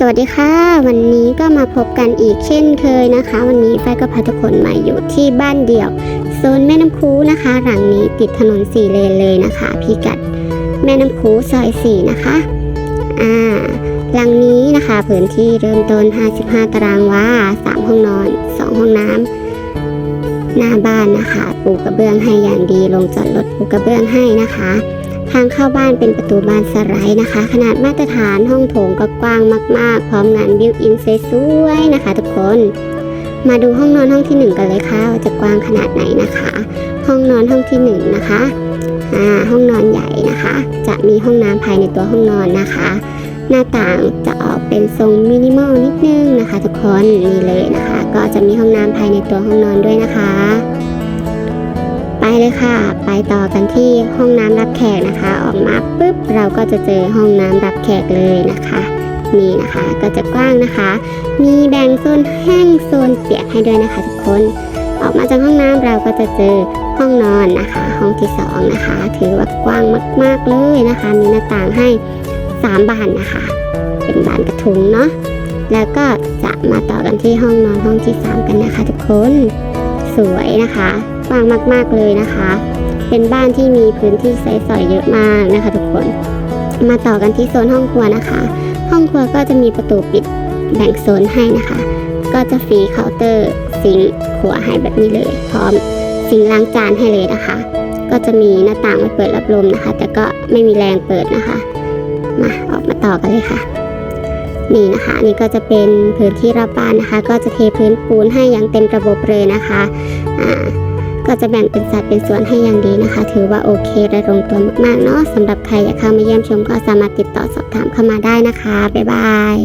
สวัสดีค่ะ วันนี้ก็มาพบกันอีกเช่นเคยนะคะ วันนี้ไฟก็พาทุกคนมาอยู่ที่บ้านเดี่ยวโซนแม่น้ำคูนะคะ หลังนี้ติดถนนสี่เลนเลยนะคะพิกัดแม่น้ำคูซอยสี่นะคะอ่าหลังนี้นะคะพื้นที่เริ่มต้น 55 ตารางวา3 ห้องนอน 2 ห้องน้ำหน้าบ้านนะคะ ปูกระเบื้องให้อย่างดีลงจอดรถปูกระเบื้องให้นะคะ ทางเข้าบ้านเป็นประตูบานสไลด์นะคะ ขนาดมาตรฐานห้องโถงก็กว้างมาก ๆ พร้อมงานบิวอินสวยๆนะคะทุกคน มาดูห้องนอนห้องที่หนึ่งกันเลยค่ะว่าจะกว้างขนาดไหนนะคะ ห้องนอนห้องที่หนึ่งนะคะอ่าห้องนอนใหญ่นะคะ จะมีห้องน้ำภายในตัวห้องนอนนะคะ หน้าต่างจะออกเป็นทรงมินิมอลนิดนึงนะคะ ทุกคนนี่เลยนะคะ ก็จะมีห้องน้ำภายในตัวห้องนอนด้วยนะคะ เลยค่ะ ไปต่อกันที่ห้องน้ำรับแขกนะคะ ออกมาปุ๊บเราก็จะเจอห้องน้ำรับแขกเลยนะคะนี่นะคะก็จะกว้างนะคะ มีแบ่งโซนแห้งโซนเปียกให้ด้วยนะคะทุกคน ออกมาจากห้องน้ำเราก็จะเจอห้องนอนนะคะ ห้องที่สองนะคะ ถือว่ากว้างมาก ๆเลยนะคะ มีหน้าต่างให้สามบานนะคะ เป็นบานกระทุงเนาะแล้วก็จะมาต่อกันที่ห้องนอนห้องที่สามกันนะคะ ทุกคนสวยนะคะ กว้างมาก ๆเลยนะคะ เป็นบ้านที่มีพื้นที่ใช้สอยเยอะมากนะคะ ทุกคน มาต่อกันที่โซนห้องครัวนะคะ ห้องครัวก็จะมีประตูปิดแบ่งโซนให้นะคะ ก็จะฟรีเคาน์เตอร์ซิงครัวให้แบบนี้เลย พร้อมซิงล้างจานให้เลยนะคะ ก็จะมีหน้าต่างไว้เปิดรับลมนะคะ แต่ก็ไม่มีแรงเปิดนะคะ มาออกมาต่อกันเลยค่ะนี่นะคะนี่ก็จะเป็นพื้นที่รอบบ้านนะคะ ก็จะเทพื้นปูนให้อย่างเต็มระบบเลยนะคะอ่า ก็จะแบ่งเป็นสัดเป็นส่วนให้อย่างดีนะคะ ถือว่าโอเคและลงตัวมากๆเนาะสำหรับใครอยากเข้ามาเยี่ยมชมก็สามารถติดต่อสอบถามเข้ามาได้นะคะ บ๊ายบาย